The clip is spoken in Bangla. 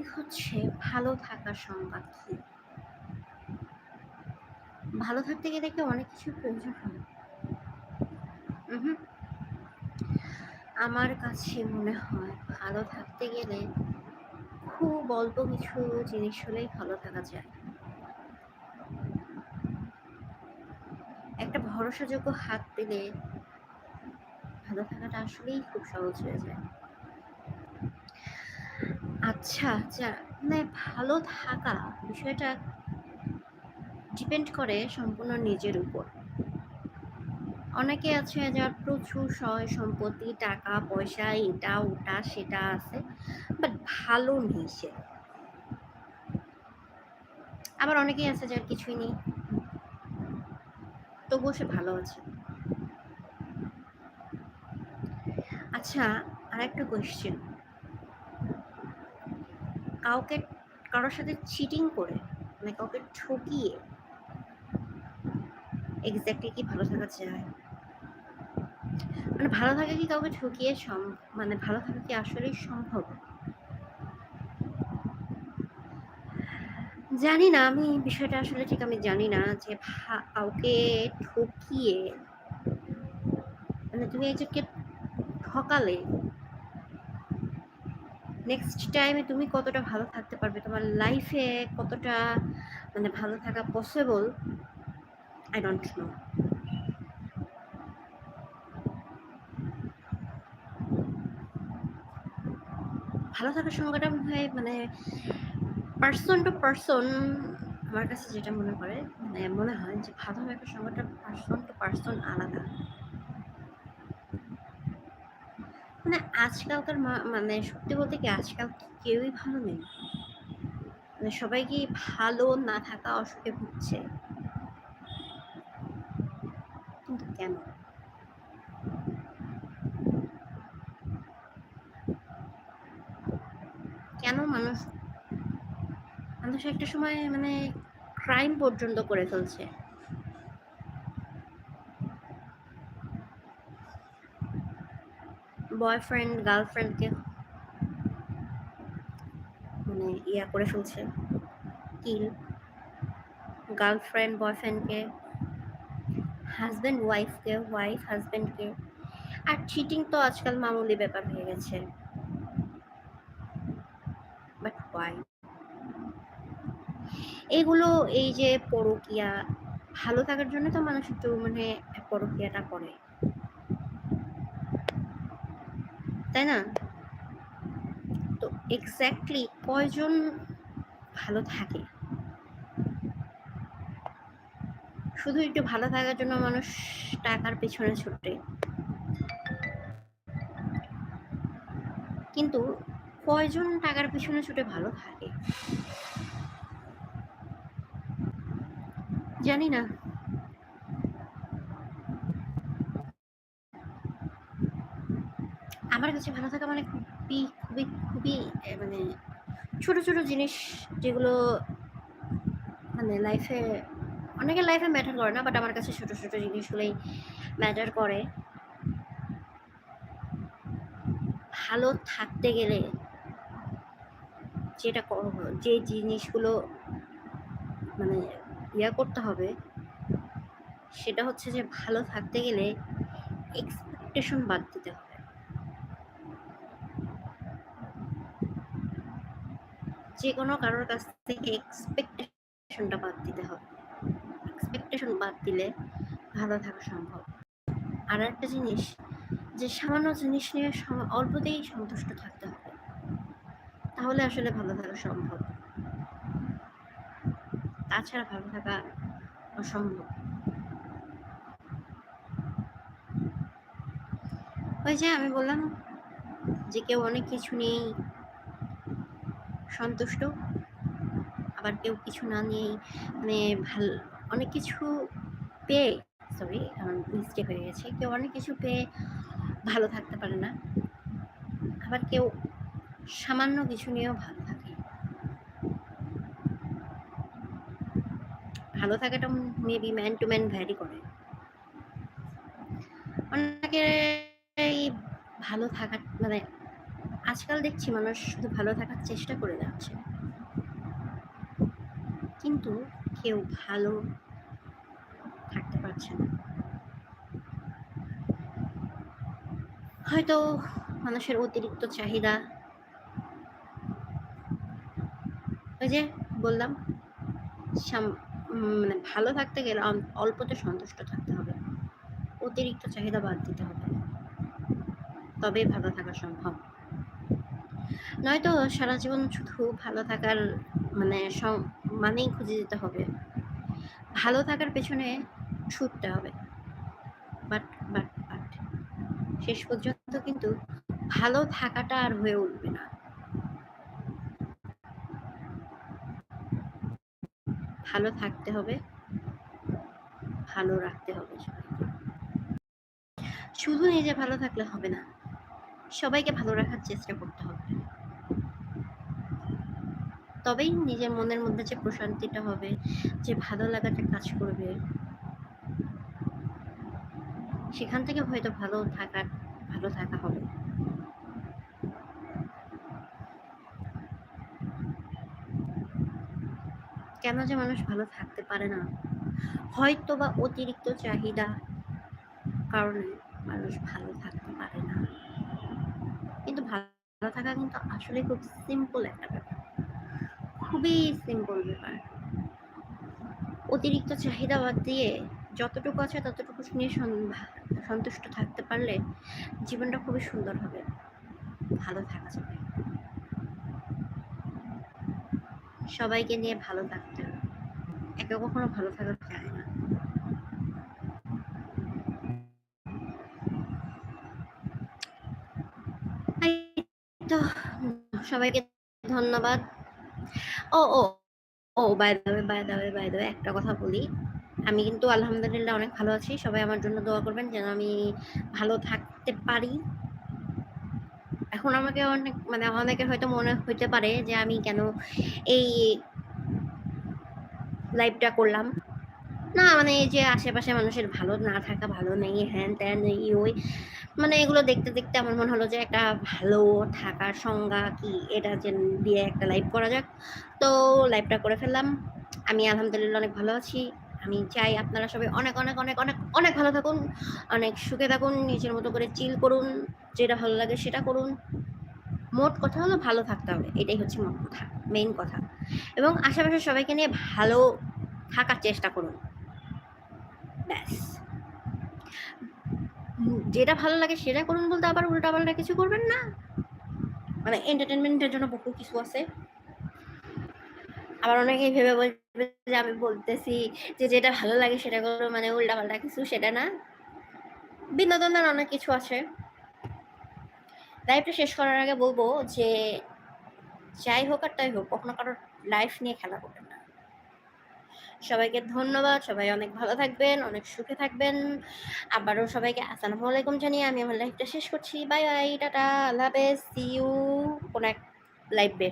টপিক হচ্ছে ভালো থাকার সংজ্ঞা কি? ভালো থাকতে গেলে কি অনেক কিছু প্রয়োজন হয়? আমার কাছে মনে হয় ভালো থাকতে গেলে খুব অল্প কিছু জিনিস হলেই ভালো থাকা যায়। একটা ভরসাযোগ্য হাত পেলে ভালো থাকাটা আসলেই খুব সহজ হয়ে যায়। আচ্ছা যা মানে ভালো থাকা বিষয়টা ডিপেন্ড করে সম্পূর্ণ নিজের উপর। অনেকে আছে যার প্রচুর সয় সম্পত্তি, টাকা, পয়সা এটা ওটা, সেটা আছে বাট ভালো নেই সে। আবার অনেকেই আছে যার কিছুই নেই। তবুও সে ভালো আছে। আচ্ছা আর একটা কোয়েশ্চেন কাউকে, কারোর সাথে চিটিং করে মানে কাউকে ঠকিয়ে এক্স্যাক্টলি কি ভালো থাকা যায়? মানে ভালো থাকা কি কাউকে ঠকিয়ে মানে ভালো থাকা কি আসলেই সম্ভব? জানি না, আমি বিষয়টা আসলে ঠিক আমি জানি না যে কাউকে ঠকিয়ে মানে তুমি একজনকে ঠকালে নেক্সট টাইমে তুমি কতটা ভালো থাকতে পারবে, তোমার লাইফে কতটা মানে ভালো থাকা পসিবল আই ডোন্ট নো ভালো থাকার সংজ্ঞাটা হয় মানে পার্সন টু পার্সন আমার কাছে যেটা মনে করে মানে মনে হয় যে ভালো থাকার সংজ্ঞাটা পার্সন টু পার্সন আলাদা। মানে আজকালকার মানে সত্যি বলতে কি আজকাল কেউই ভালো নেই। মানে সবাই কি ভালো না থাকা অসুখে ভুগছে? কিন্তু কেন? কেন মানুষ মানুষ একটা সময় মানে ক্রাইম পর্যন্ত করে ফেলছে। বয়ফ্রেন্ড গার্লফ্রেন্ডকে মানে ইয়া করে ফেলছে। কিল। গার্লফ্রেন্ড বয়ফ্রেন্ডকে হাজব্যান্ড ওয়াইফকে ওয়াইফ হাজব্যান্ডকে আর চিটিং তো আজকাল মামুলি ব্যাপার হয়ে গেছে। বাট ওয়াই এগুলো এই যে পরকিয়া, ভালো থাকার জন্য তো মানুষ একটু মানে পরকিয়াটা করে। তাই না? তো এক্স্যাক্টলি কয়জন ভালো থাকে? শুধু একটু ভালো থাকার জন্য মানুষ টাকার পেছনে ছুটে। কিন্তু কয়জন টাকার পেছনে ছুটে ভালো থাকে? জানি না আমার কাছে ভালো থাকা মানে খুবই খুবই খুবই মানে ছোট ছোট জিনিস যেগুলো মানে লাইফে অনেকের লাইফে ম্যাটার করে না বাট আমার কাছে ছোট ছোট জিনিসগুলোই ম্যাটার করে। ভালো থাকতে গেলে যেটা যে জিনিসগুলো মানে ইয়া করতে হবে, সেটা হচ্ছে যে ভালো থাকতে গেলে এক্সপেকটেশন বাদ দিতে হবে। যে কোনো কারোর কাছ থেকে এক্সপেকটেশনটা বাদ দিতে হবে। এক্সপেকটেশন বাদ দিলে ভালো থাকা সম্ভব। আর একটা জিনিস, যে সামান্য জিনিস নিয়ে অল্পতেই সন্তুষ্ট থাকতে হবে। তাহলে আসলে ভালো থাকা সম্ভব। তাছাড়া ভালো থাকা অসম্ভব। ওই যে আমি বললাম যে কেউ অনেক কিছু নিয়েই সন্তুষ্ট। আবার কেউ কিছু না নিয়েই মানে ভালো, অনেক কিছু পেয়ে সরি মিস্টেক হয়ে গেছে। কেউ অনেক কিছু পেয়ে ভালো থাকতে পারে না। আবার কেউ সামান্য কিছু নিয়েও ভালো থাকে। ভালো থাকাটা maybe man to man vary করে। অনেকে ভালো থাকা মানে আজকাল দেখছি মানুষ শুধু ভালো থাকার চেষ্টা করে যাচ্ছে। কিন্তু কেউ ভালো থাকতে পারছে না। হয়তো মানুষের অতিরিক্ত চাহিদা ওই যে বললাম মানে ভালো থাকতে গেলে অল্পতে সন্তুষ্ট থাকতে হবে। অতিরিক্ত চাহিদা বাদ দিতে হবে। তবেই ভালো থাকা সম্ভব। নয়তো সারা জীবন শুধু ভালো থাকার মানে মানেই খুঁজে যেতে হবে। ভালো থাকার পেছনে ছুটতে হবে। But but but. শেষ পর্যন্ত কিন্তু ভালো থাকাটা আর হয়ে উঠবে না। ভালো থাকতে হবে। ভালো রাখতে হবে শুধু নিজে ভালো থাকলে হবে না। সবাইকে ভালো রাখার চেষ্টা করতে হবে। তবেই নিজের মনের মধ্যে যে প্রশান্তিটা হবে, যে ভালো লাগাটা কাজ করবে, সেখান থেকে হয়তো ভালো থাকার, ভালো থাকা হবে। কেন যে মানুষ ভালো থাকতে পারে না? হয়তো বা অতিরিক্ত চাহিদা কারণে মানুষ ভালো থাকতে পারে না। কিন্তু ভালো থাকা কিন্তু আসলে খুব সিম্পল একটা ব্যাপার। খুবই সিম্পল ব্যাপার। অতিরিক্ত চাহিদা বাদ দিয়ে যতটুকু আছে ততটুকু নিয়ে সন্তুষ্ট থাকতে পারলে জীবনটা খুবই সুন্দর হবে। ভালো থাকা যাবে। সবাইকে নিয়ে ভালো থাকতে হবে। একে কখনো ভালো থাকা যায় না। তো, সবাইকে ধন্যবাদ। ও ও ও by the way by the way by the way একটা কথা বলি। আমি কিন্তু আলহামদুলিল্লাহ অনেক ভালো আছি। সবাই আমার জন্য দোয়া করবেন যেন আমি ভালো থাকতে পারি। এখন আমাকে অনেক মানে অনেকে হয়তো মনে হইতে পারে যে আমি কেন এই লাইভটা করলাম। না মানে এই যে আশেপাশে মানুষের ভালো না থাকা, ভালো নেই, হ্যান ত্যান এই ওই মানে এগুলো দেখতে দেখতে আমার মনে হলো যে একটা ভালো থাকার সংজ্ঞা কি, এটা যে দিয়ে একটা লাইভ করা যাক। তো লাইভটা করে ফেললাম। আমি আলহামদুলিল্লাহ অনেক ভালো আছি। আমি চাই আপনারা সবাই অনেক অনেক অনেক অনেক অনেক ভালো থাকুন, অনেক সুখে থাকুন, নিজের মতো করে চিল করুন, যেটা ভালো লাগে সেটা করুন। মোট কথা হলো ভালো থাকতে হবে, এটাই হচ্ছে মোট কথা মেইন কথা। এবং আশেপাশে সবাইকে নিয়ে ভালো থাকার চেষ্টা করুন। ব্যাস। যেটা ভালো লাগে সেটা করুন বলতে আবার উল্টাপাল্টা কিছু করবেন না। মানে এন্টারটেনমেন্টের জন্য বহু কিছু আছে। আবার অনেকেই ভেবে বলবে যে আমি বলতেছি যে যেটা ভালো লাগে সেটা করো মানে উল্টাপাল্টা কিছু সেটা না। বিনোদনের অনেক কিছু আছে। লাইফটা শেষ করার আগে বলব যে যাই হোক আর তাই হোক, কখনো কারোর লাইফ নিয়ে খেলা করবেন সবাইকে ধন্যবাদ, সবাই অনেক ভালো থাকবেন, অনেক সুখে থাকবেন। আবারও সবাইকে আসসালামু আলাইকুম জানিয়ে আমি আমার লাইফটা শেষ করছি। বাই বাই, টাটা, আল্লাহ হাফেজ সি ইউ কোন এক লাইভে